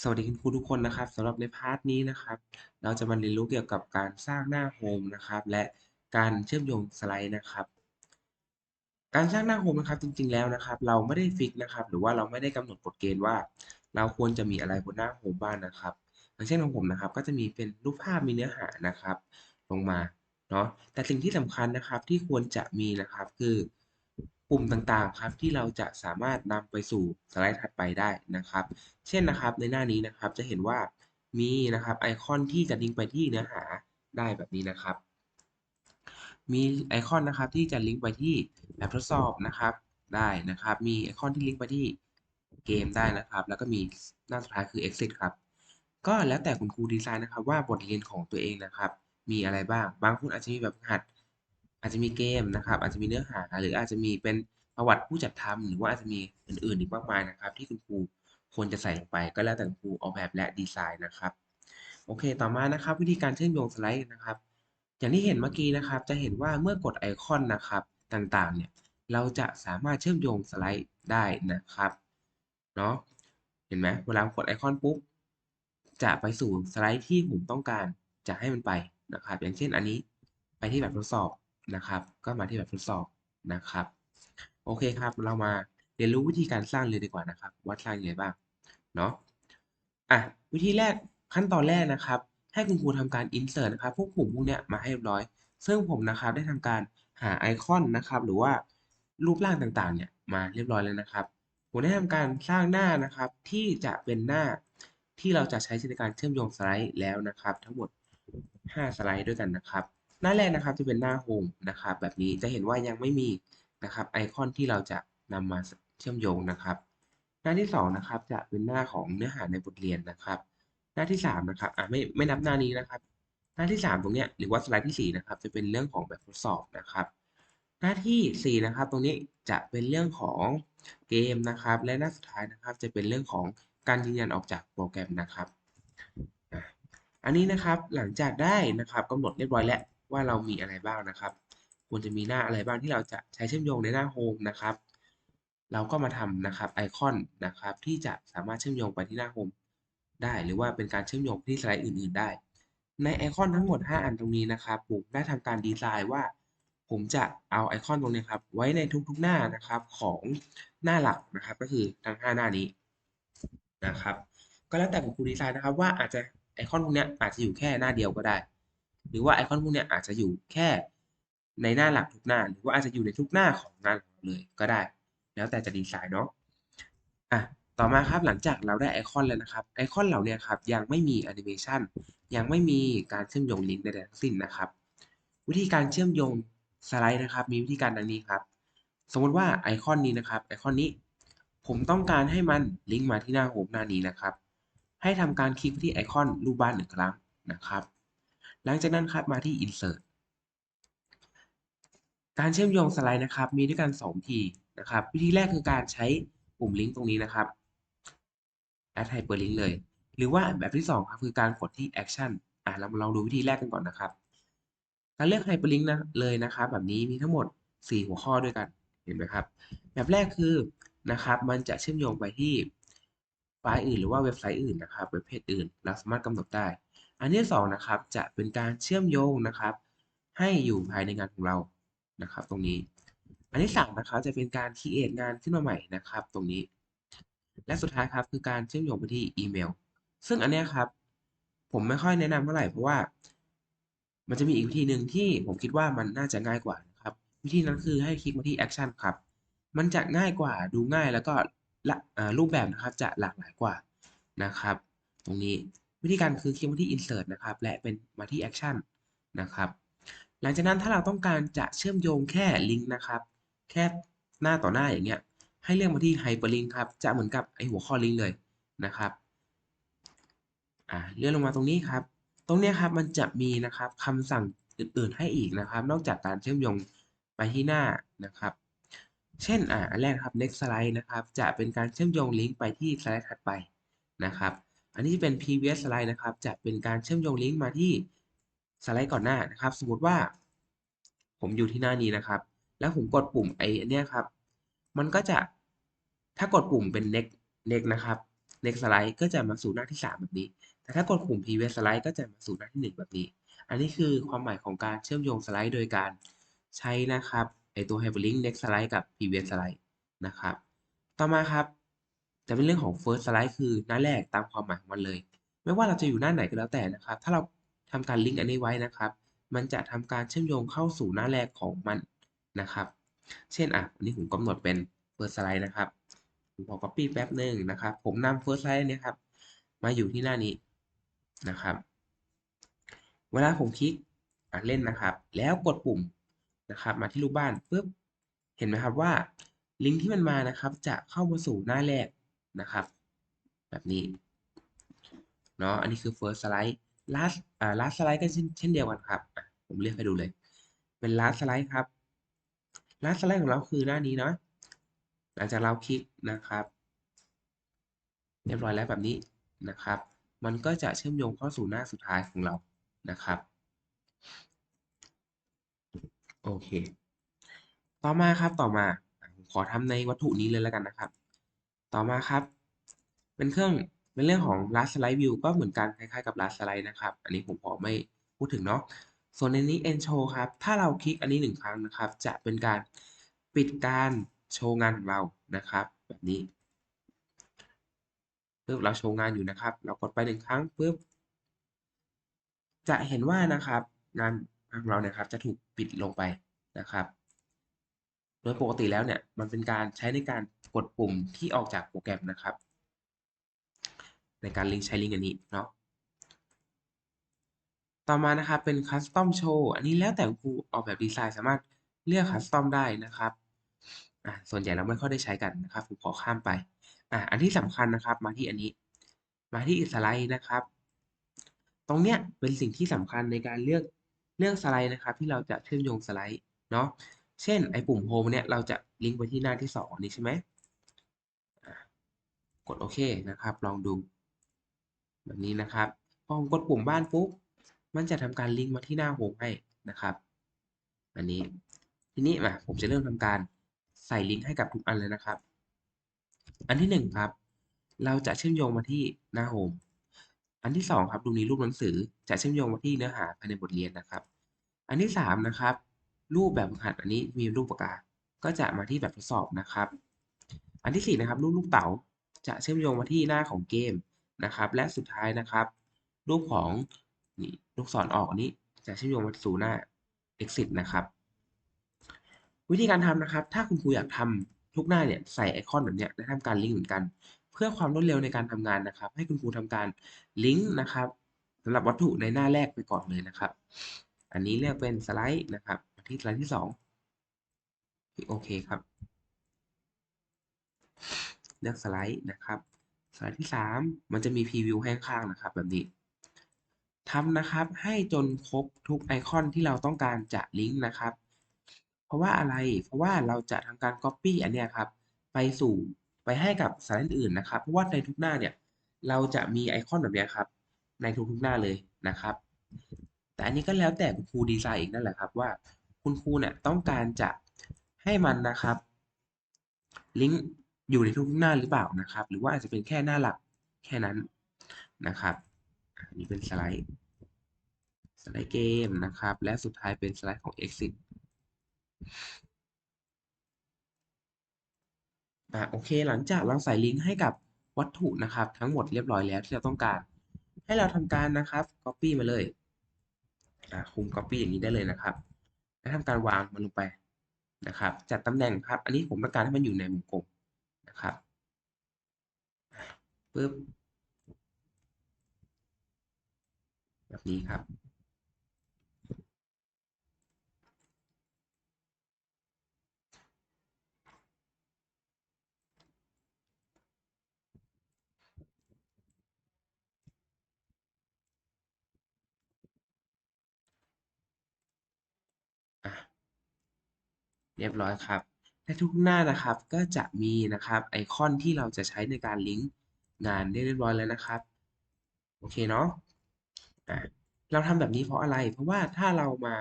สวัสดีคุณครูทุกคนนะครับสำหรับในพาร์ทนี้นะครับ เราจะมาเรียนรู้เกี่ยวกับการสร้างหน้าโฮมนะครับ และการเชื่อมโยงสไลด์นะครับ การสร้างหน้าโฮมนะครับจริง ๆแล้วนะครับ เราไม่ได้ฟิกนะครับ หรือว่าเราไม่ได้กำหนดกฎเกณฑ์ว่า เราควรจะมีอะไรบนหน้าโฮมบ้างนะครับอย่างเช่นของผมนะครับ ก็จะมีเป็นรูปภาพมีเนื้อหานะครับ ลงมาเนาะแต่สิ่งที่สำคัญนะครับที่ควรจะมีนะครับคือ ปุ่มต่างๆครับที่เราจะสามารถนำไปสู่สไลด์ถัดไปได้นะครับ เช่นนะครับในหน้านี้นะครับจะเห็นว่ามีนะครับไอคอนที่จะลิงก์ไปที่เนื้อหาได้แบบนี้นะครับ มีไอคอนนะครับที่จะลิงก์ไปที่แบบทดสอบนะครับได้นะครับ มีไอคอนที่ลิงก์ไปที่เกมได้นะครับ แล้วก็มีหน้าสุดท้ายคือ exit ครับ ก็แล้วแต่คุณครูดีไซน์นะครับว่าบทเรียนของตัวเองนะครับ มีอะไรบ้าง บางคนอาจจะมีแบบหัด อาจจะมีเกมนะครับ อาจจะมีเนื้อหา หรืออาจจะมีเป็นประวัติผู้จัดทำหรือว่าอาจจะมีอื่นๆอีกมากมายนะครับ ที่คุณครูควรจะใส่ลงไปก็แล้วแต่คุณครูออกแบบและดีไซน์นะครับ โอเค ต่อมานะครับ วิธีการเชื่อมโยงสไลด์นะครับ อย่างที่เห็นเมื่อกี้นะครับ จะเห็นว่าเมื่อกดไอคอนนะครับต่างๆ เนี่ยเราจะสามารถเชื่อมโยงสไลด์ได้นะครับเนาะเห็นไหมเวลากดไอคอนปุ๊บจะไปสู่สไลด์ที่ผมต้องการจะให้มันไปนะครับ อย่างเช่นอันนี้ไปที่แบบทดสอบ นะครับ ก็มาที่แบบทดสอบนะครับ โอเคครับ เรามาเรียนรู้วิธีการสร้างเลยดีกว่านะครับว่าสร้างยังไงบ้างเนาะอะวิธีแรกขั้นตอนแรกนะครับ ให้คุณครูทำการ insert นะครับ พวกปุ่มพวกเนี้ยมาให้เรียบร้อย ซึ่งผมนะครับได้ทำการหาไอคอนนะครับ หรือว่ารูปร่างต่างๆเนี่ยมาเรียบร้อยแล้วนะครับผมได้ทำการสร้างหน้านะครับ ที่จะเป็นหน้าที่เราจะใช้ในการเชื่อมโยงสไลด์แล้วนะครับ ทั้งหมด 5 สไลด์ด้วยกันนะครับ หน้าแรกนะครับจะเป็นหน้าโฮมนะครับแบบนี้จะเห็นว่ายังไม่มีนะครับไอคอนที่เราจะนำมาเชื่อมโยงนะครับ หน้าที่2นะครับจะเป็นหน้าของเนื้อหาในบทเรียนนะครับ หน้าที่3นะครับอะไม่ไม่นับหน้านี้นะครับ หน้าที่ 3 ตรงเนี้ยหรือว่าสไลด์ที่4นะครับจะเป็นเรื่องของแบบทดสอบนะครับ หน้าที่4นะครับตรงนี้จะเป็นเรื่องของเกมนะครับ และหน้าสุดท้ายนะครับ จะเป็นเรื่องของการยืนยันออกจากโปรแกรมนะครับ อันนี้นะครับหลังจากได้นะครับกำหนดเรียบร้อยแล้ว ว่าเรามีอะไรบ้างนะครับ ควรจะมีหน้าอะไรบ้างที่เราจะใช้เชื่อมโยงในหน้าโฮมนะครับ เราก็มาทำนะครับไอคอนนะครับ ที่จะสามารถเชื่อมโยงไปที่หน้าโฮมได้หรือว่าเป็นการเชื่อมโยงที่สไลด์อื่น ๆ ได้ ในไอคอนทั้งหมด 5 อันตรงนี้นะครับผมได้ทำการดีไซน์ว่า ผมจะเอาไอคอนตรงนี้ครับ ไว้ในทุกๆหน้านะครับของหน้าหลักนะครับ ก็คือทั้ง 5 หน้านี้นะครับ ก็แล้วแต่คุณครูดีไซน์นะครับว่าอาจจะไอคอนพวกนี้อาจจะอยู่แค่หน้าเดียวก็ได้ หรือว่าไอคอนพวกนี้อาจจะอยู่แค่ในหน้าหลักทุกหน้า หรือว่าอาจจะอยู่ในทุกหน้าของงานเลยก็ได้ แล้วแต่จะดีไซน์เนาะอะต่อมาครับหลังจากเราได้ไอคอนแล้วนะครับไอคอนเหล่านี้ครับยังไม่มีแอนิเมชันยังไม่มีการเชื่อมโยงลิงก์ใดๆทั้งสิ้นนะครับ วิธีการเชื่อมโยงสไลด์นะครับ มีวิธีการดังนี้ครับ สมมติว่าไอคอนนี้นะครับไอคอนนี้ ผมต้องการให้มันลิงก์มาที่หน้าโฮมหน้านี้นะครับ ให้ทำการคลิกที่ไอคอนรูปบ้านหนึ่งครั้งนะครับ หลังจากนั้นครับมาที่ insert การเชื่อมโยงสไลด์นะครับ มีด้วยกัน2วิธีนะครับ วิธีแรกคือการใช้ปุ่มลิงก์ตรงนี้นะครับ add hyperlink เลย หรือว่าแบบที่2ครับคือการกดที่ action อะเรามาลองดูวิธีแรกกันก่อนนะครับ การเลือก hyperlink นะเลยนะครับ แบบนี้มีทั้งหมด 4 หัวข้อด้วยกันเห็นไหมครับ แบบแรกคือนะครับมันจะเชื่อมโยงไปที่ไฟล์อื่นหรือว่าเว็บไซต์อื่นนะครับเว็บเพจอื่น เราสามารถกำหนดได้ อันที่2นะครับจะเป็นการเชื่อมโยงนะครับ ให้อยู่ภายในงานของเรานะครับ ตรงนี้ อันที่3นะครับจะเป็นการ create งานขึ้นมาใหม่นะครับ ตรงนี้ และสุดท้ายครับคือการเชื่อมโยงไปที่อีเมล ซึ่งอันนี้ครับผมไม่ค่อยแนะนำเท่าไหร่เพราะว่า มันจะมีอีกวิธีหนึ่งที่ผมคิดว่ามันน่าจะง่ายกว่านะครับ วิธีนั้นคือให้คลิกมาที่ action ครับมันจะง่ายกว่าดูง่ายแล้วก็รูปแบบนะครับจะหลากหลายกว่านะครับ ตรงนี้ วิธีการคือคลิกมาที่ insert นะครับ และเป็นมาที่ action นะครับ หลังจากนั้นถ้าเราต้องการจะเชื่อมโยงแค่ลิงก์นะครับ แค่หน้าต่อหน้าอย่างเงี้ย ให้เลือกมาที่ hyperlink ครับ จะเหมือนกับไอหัวข้อลิงก์เลยนะครับ อ่าเลื่อนลงมาตรงนี้ครับ ตรงนี้ครับมันจะมีนะครับคำสั่งอื่นๆให้อีกนะครับ นอกจากการเชื่อมโยงไปที่หน้านะครับ เช่นอ่าอันแรกครับ next slide นะครับ จะเป็นการเชื่อมโยงลิงก์ไปที่สไลด์ถัดไปนะครับ อันนี้เป็น previous slide นะครับ จะเป็นการเชื่อมโยงลิงก์มาที่สไลด์ก่อนหน้านะครับ สมมติว่า ผมอยู่ที่หน้านี้นะครับ แล้วผมกดปุ่มไอ้เนี้ยครับ มันก็จะถ้ากดปุ่มเป็น next next นะครับ next slide ก็จะมาสู่หน้าที่ 3 แบบนี้ แต่ถ้ากดปุ่ม previous slide ก็จะมาสู่หน้าที่ 1 แบบนี้ อันนี้คือความหมายของการเชื่อมโยงสไลด์โดยการใช้นะครับไอตัว hyperlink next slide กับ previous slide นะครับ ต่อมาครับ จะเป็นเรื่องของ first slide คือหน้าแรกตามความหมายของมันเลย ไม่ว่าเราจะอยู่หน้าไหนก็แล้วแต่นะครับ ถ้าเราทำการลิงก์อันนี้ไว้นะครับ มันจะทำการเชื่อมโยงเข้าสู่หน้าแรกของมันนะครับ เช่นอะอันนี้ผมกำหนดเป็น first slide นะครับผมขอ copy แป๊บหนึ่งนะครับ ผมนำ first slide นี้ครับมาอยู่ที่หน้านี้นะครับ เวลาผมคลิกอะเล่นนะครับ แล้วกดปุ่มนะครับ มาที่รูปบ้านปุ๊บเห็นไหมครับว่าลิงก์ที่มันมานะครับ จะเข้ามาสู่หน้าแรก นะครับ แบบนี้เนาะอันนี้คือ first slide last อ่า last slide ก็เช่นเช่นเดียวกันครับ ผมเรียกให้ดูเลย เป็น last slide ครับ last slide ของเราคือหน้านี้เนาะหลังจากเราคลิกนะครับ เรียบร้อยแล้วแบบนี้นะครับ มันก็จะเชื่อมโยงเข้าสู่หน้าสุดท้ายของเรานะครับ โอเค ต่อมาครับต่อมาผมขอทำในวัตถุนี้เลยแล้วกันนะครับ ต่อมาครับ เป็นเครื่องเป็นเรื่องของ last slide view ก็เหมือนกันคล้ายๆกับ last slide นะครับ อันนี้ผมขอไม่พูดถึงเนาะส่วนในนี้ end show ครับ ถ้าเราคลิกอันนี้หนึ่งครั้งนะครับ จะเป็นการปิดการโชว์งานของเรานะครับ แบบนี้ปึ๊บเราโชว์งานอยู่นะครับ เรากดไปหนึ่งครั้งปึ๊บจะเห็นว่านะครับ งานของเราเนี่ยครับจะถูกปิดลงไปนะครับ โดยปกติแล้วเนี่ยมันเป็นการใช้ในการ กดปุ่มที่ออกจากโปรแกรมนะครับ ในการลิงก์ใช้ลิงก์อันนี้เนาะต่อมานะครับเป็น Custom Show อันนี้แล้วแต่ครูออกแบบดีไซน์สามารถเลือก Custom ได้นะครับอะส่วนใหญ่เราไม่ค่อยได้ใช้กันนะครับผมขอข้ามไปอะอันที่สำคัญนะครับมาที่อันนี้ มาที่สไลด์นะครับ ตรงเนี้ยเป็นสิ่งที่สำคัญในการเลือกเลือกสไลด์นะครับ ที่เราจะเชื่อมโยงสไลด์เนาะเช่นไอ้ปุ่มโฮมเนี่ยเราจะลิงก์ไปที่หน้าที่สองนี้ใช่ไหม กดโอเคนะครับ ลองดู แบบนี้นะครับพอผมกดปุ่มบ้านปุ๊บมันจะทำการลิงก์มาที่หน้าโฮมให้นะครับ อันนี้ทีนี้มาผมจะเริ่มทำการใส่ลิงก์ให้กับทุกอันเลยนะครับ อันที่หนึ่งครับ เราจะเชื่อมโยงมาที่หน้าโฮมอันที่สองครับดูนี้รูปหนังสือจะเชื่อมโยงมาที่เนื้อหาภายในบทเรียนนะครับ อันที่สามนะครับ รูปแบบหัดอันนี้มีรูปปากกา ก็จะมาที่แบบทดสอบนะครับ อันที่สี่นะครับ รูปลูกเต๋า จะเชื่อมโยงมาที่หน้าของเกมนะครับ และสุดท้ายนะครับ รูปของนี่ลูกศรออกอันนี้จะเชื่อมโยงมาสู่หน้า exit นะครับ วิธีการทำนะครับ ถ้าคุณครูอยากทำทุกหน้าเนี่ยใส่ไอคอนแบบเนี้ยและทำการลิงก์เหมือนกัน เพื่อความรวดเร็วในการทำงานนะครับ ให้คุณครูทำการลิงก์นะครับสำหรับวัตถุในหน้าแรกไปก่อนเลยนะครับ อันนี้เรียกเป็นสไลด์นะครับที่สไลด์ที่สองโอเคครับ เลือกสไลด์นะครับสไลด์ที่สามมันจะมีพรีวิวให้ข้างๆนะครับแบบนี้ทำนะครับให้จนครบทุกไอคอนที่เราต้องการจะลิงก์นะครับ เพราะว่าอะไรเพราะว่าเราจะทำการ Copy อันเนี้ยครับไปสู่ไปให้กับสไลด์อื่นนะครับ เพราะว่าในทุกหน้าเนี่ยเราจะมีไอคอนแบบนี้ครับในทุกๆหน้าเลยนะครับ แต่อันนี้ก็แล้วแต่คุณครูดีไซน์อีกนั่นแหละครับว่าคุณครูเนี่ยต้องการจะให้มันนะครับลิงก์ อยู่ในทุกหน้าหรือเปล่านะครับ หรือว่าอาจจะเป็นแค่หน้าหลักแค่นั้นนะครับอันนี้เป็นสไลด์สไลด์เกมนะครับ และสุดท้ายเป็นสไลด์ของ exit อ่าโอเค หลังจากเราใส่ลิงก์ให้กับวัตถุนะครับ ทั้งหมดเรียบร้อยแล้วที่เราต้องการ ให้เราทำการนะครับ copy มาเลยอ่าคุม copy อย่างนี้ได้เลยนะครับและทำการวางมันลงไปนะครับ จัดตำแหน่งครับ อันนี้ผมต้องการให้มันอยู่ในวงกลม นะครับปึ๊บแบบนี้ครับอะเรียบร้อยครับ และทุกหน้านะครับก็จะมีนะครับไอคอนที่เราจะใช้ในการลิงก์งานได้เรียบร้อยแล้วนะครับ โอเคเนาะะเราทำแบบนี้เพราะอะไร เพราะว่าถ้าเรามา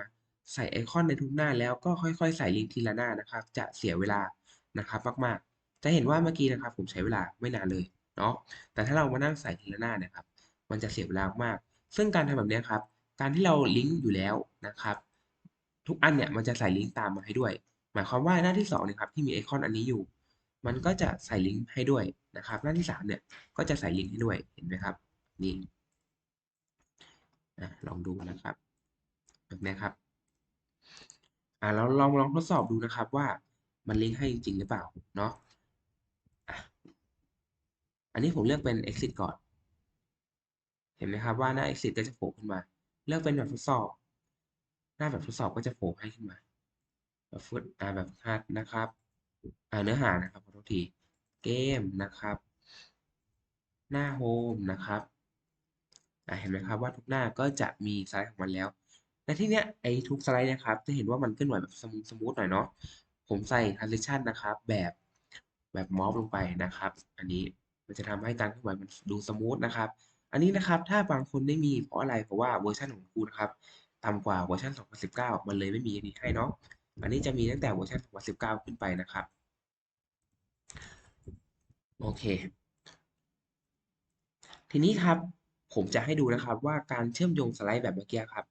ใส่ไอคอนในทุกหน้าแล้วก็ค่อยๆ ใส่ลิงก์ทีละหน้านะครับ จะเสียเวลานะครับมากๆ จะเห็นว่าเมื่อกี้นะครับ ผมใช้เวลาไม่นานเลยเนาะแต่ถ้าเรามานั่งใส่ทีละหน้าเนี่ยครับมันจะเสียเวลามาก ซึ่งการทำแบบนี้ครับ การที่เราลิงก์อยู่แล้วนะครับ ทุกอันเนี่ยมันจะใส่ลิงก์ตามมาให้ด้วย หมายความว่าหน้าที่2เนี่ยครับที่มีไอคอนอันนี้อยู่ มันก็จะใส่ลิงก์ให้ด้วยนะครับ หน้าที่3เนี่ยก็จะใส่ลิงก์ให้ด้วยเห็นไหมครับนี่ลองดูนะครับแบบนี้ครับอ่าเราลองลองทดสอบดูนะครับว่ามันลิงก์ให้จริงหรือเปล่าเนาะอ,ะอันนี้ผมเลือกเป็น exit ก่อน เห็นไหมครับว่าหน้า exit ก็จะโผล่ขึ้นมา เลือกเป็นแบบทดสอบ หน้าแบบทดสอบก็จะโผล่ให้ขึ้นมา ฟุตแบบฝึกหัดนะครับเนื้อหานะครับขอโทษทีเกมนะครับ หน้าโฮมนะครับเห็นไหมครับว่าทุกหน้าก็จะมีสไลด์ของมันแล้วในที่เนี้ยไอ้ทุกสไลด์นะครับจะเห็นว่ามันเคลื่อนไหวแบบสมูทหน่อยเนาะผมใส่ transition นะครับแบบแบบมอฟลงไปนะครับ อันนี้มันจะทำให้การเคลื่อนไหวมันดูสมูทนะครับ อันนี้นะครับถ้าบางคนไม่มีเพราะอะไรเพราะว่าเวอร์ชันของครูนะครับต่ำกว่าเวอร์ชัน2019 มันเลยไม่มีอันนี้ให้เนาะ อันนี้จะมีตั้งแต่เวอร์ชัน2019 ขึ้นไปนะครับ โอเค ทีนี้ครับผมจะให้ดูนะครับว่าการเชื่อมโยงสไลด์แบบเมื่อกี้ครับ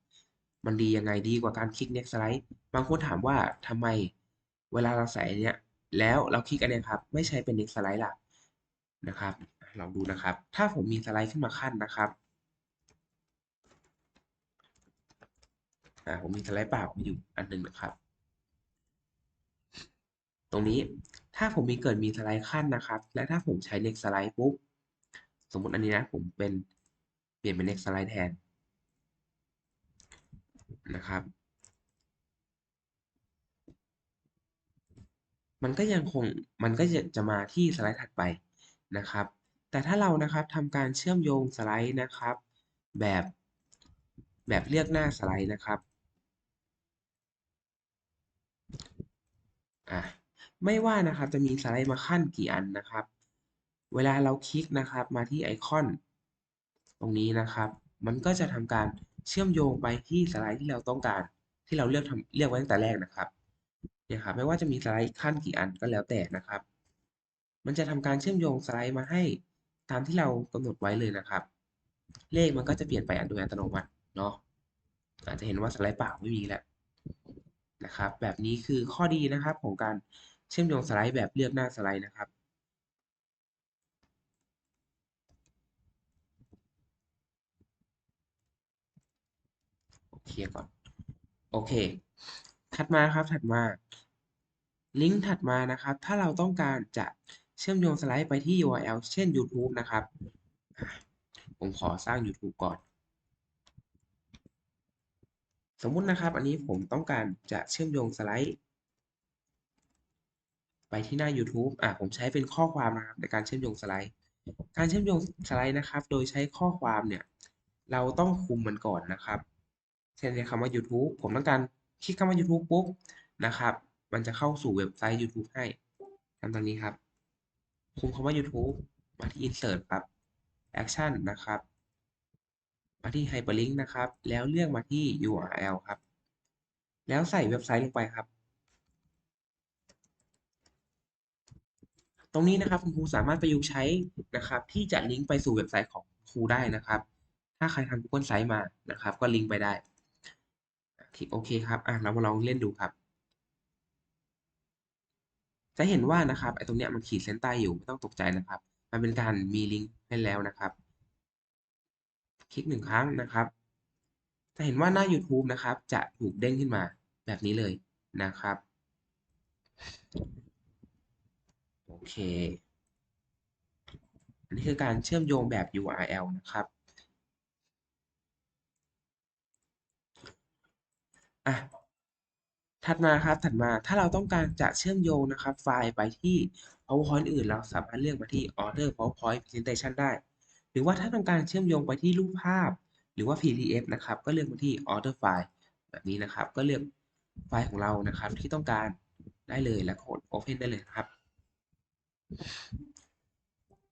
มันดียังไงดีกว่าการคลิก next slide บางคนถามว่าทำไมเวลาเราใส่อันเนี้ยแล้วเราคลิกอันเนี้ยครับ ไม่ใช้เป็น next slide ล่ะนะครับลองดูนะครับ ถ้าผมมีสไลด์ขึ้นมาขั้นนะครับอ่าผมมีสไลด์เปล่าอยู่อันหนึ่งนะครับ ตรงนี้ถ้าผมมีเกิดมีสไลด์ขั้นนะครับ และถ้าผมใช้ next slide ปุ๊บสมมติอันนี้นะผมเป็นเปลี่ยนเป็น next slide แทนนะครับ มันก็ยังคงมันก็จะจะมาที่สไลด์ถัดไปนะครับ แต่ถ้าเรานะครับทำการเชื่อมโยงสไลด์นะครับ แบบแบบเลือกหน้าสไลด์นะครับอะ ไม่ว่านะครับจะมีสไลด์มาขั้นกี่อันนะครับ เวลาเราคลิกนะครับมาที่ไอคอน ตรงนี้นะครับ มันก็จะทำการเชื่อมโยงไปที่สไลด์ที่เราต้องการ ที่เราเลือกทำเลือกไว้ตั้งแต่แรกนะครับเนี่ยครับไม่ว่าจะมีสไลด์ขั้นกี่อันก็แล้วแต่นะครับ มันจะทำการเชื่อมโยงสไลด์มาให้ตามที่เรากำหนดไว้เลยนะครับ เลขมันก็จะเปลี่ยนไปอันโดยอัตโนมัติเนาะอาจจะเห็นว่าสไลด์เปล่าไม่มีแล้วนะครับ แบบนี้คือข้อดีนะครับของการ เชื่อมโยงสไลด์แบบเลือกหน้าสไลด์นะครับ โอเคก่อน โอเค ถัดมาครับถัดมา ลิงก์ถัดมานะครับ ถ้าเราต้องการจะเชื่อมโยงสไลด์ไปที่ URL เช่น YouTube นะครับ ผมขอสร้าง YouTube ก่อน สมมุตินะครับ อันนี้ผมต้องการจะเชื่อมโยงสไลด์ ไปที่หน้า YouTube อะผมใช้เป็นข้อความนะครับในการเชื่อมโยงสไลด์ การเชื่อมโยงสไลด์นะครับ โดยใช้ข้อความเนี่ย เราต้องคุมมันก่อนนะครับ เช่นในคำว่า YouTube ผมต้องการคลิกคำว่า YouTube ปุ๊บนะครับ มันจะเข้าสู่เว็บไซต์ YouTube ให้ทำตรงนี้ครับ คุมคำว่า YouTube มาที่ Insert ครับ Action นะครับ มาที่ Hyperlink นะครับ แล้วเลือกมาที่ URL ครับ แล้วใส่เว็บไซต์ลงไปครับ ตรงนี้นะครับคุณครูสามารถประยุกต์ใช้นะครับ ที่จะลิงก์ไปสู่เว็บไซต์ของครูได้นะครับ ถ้าใครทำ Google Site มานะครับ ก็ลิงก์ไปได้คลิกโอเคครับอะเรามาลองเล่นดูครับ จะเห็นว่านะครับไอ้ตรงเนี้ยมันขีดเส้นใต้อยู่ไม่ต้องตกใจนะครับ มันเป็นการมีลิงก์ให้แล้วนะครับ คลิกหนึ่งครั้งนะครับ จะเห็นว่าหน้า YouTube นะครับ จะถูกเด้งขึ้นมาแบบนี้เลยนะครับ เคอันนี้คือการเชื่อมโยงแบบ URL นะครับอะถัดมาครับถัดมาถ้าเราต้องการจะเชื่อมโยงนะครับ ไฟล์ไปที่ PowerPoint อื่น เราสามารถเลือกมาที่ Order PowerPoint Presentation ได้ หรือว่าถ้าต้องการเชื่อมโยงไปที่รูปภาพ หรือว่า PDF นะครับ ก็เลือกมาที่ Order File แบบนี้นะครับ ก็เลือกไฟล์ของเรานะครับ ที่ต้องการได้เลยแล้วกด Open ได้เลยครับ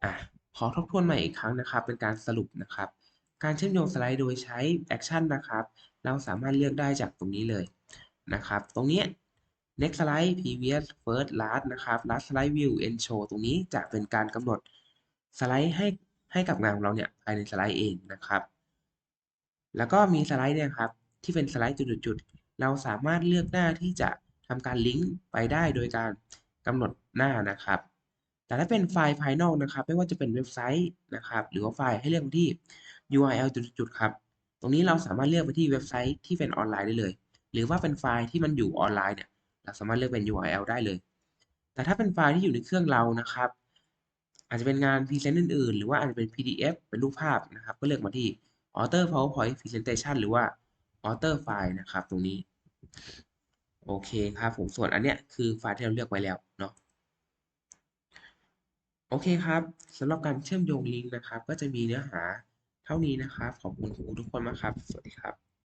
อะขอทบทวนใหม่อีกครั้งนะครับ เป็นการสรุปนะครับ การเชื่อมโยงสไลด์โดยใช้ Action นนะครับ เราสามารถเลือกได้จากตรงนี้เลยนะครับ ตรงนี้ next slide previous first last นะครับ last slide view end show ตรงนี้จะเป็นการกำหนดสไลด์ให้ให้กับงานของเราเนี่ยภายในสไลด์เองนะครับ แล้วก็มีสไลด์เนี่ยครับที่เป็นสไลด์จุดๆเราสามารถเลือกหน้าที่จะทำการลิงก์ไปได้โดยการกำหนดหน้านะครับ แต่ถ้าเป็นไฟล์ภายนอกนะครับ ไม่ว่าจะเป็นเว็บไซต์นะครับ หรือว่าไฟล์ให้เลือกที่ URL จุดๆๆครับ ตรงนี้เราสามารถเลือกไปที่เว็บไซต์ที่เป็นออนไลน์ได้เลย หรือว่าเป็นไฟล์ที่มันอยู่ออนไลน์เนี่ย เราสามารถเลือกเป็น URL ได้เลย แต่ถ้าเป็นไฟล์ที่อยู่ในเครื่องเรานะครับ อาจจะเป็นงานพรีเซนต์อื่นๆ หรือว่าอาจจะเป็น PDF เป็นรูปภาพนะครับ ก็เลือกมาที่ Author PowerPoint Presentation หรือว่า Author File นะครับ ตรงนี้ โอเคครับผม ส่วนอันเนี้ยคือไฟล์ที่เราเลือกไว้แล้วเนาะ โอเคครับสำหรับการเชื่อมโยงลิงก์นะครับ ก็จะมีเนื้อหาเท่านี้นะครับ ขอบคุณครูทุกคนมากครับ สวัสดีครับ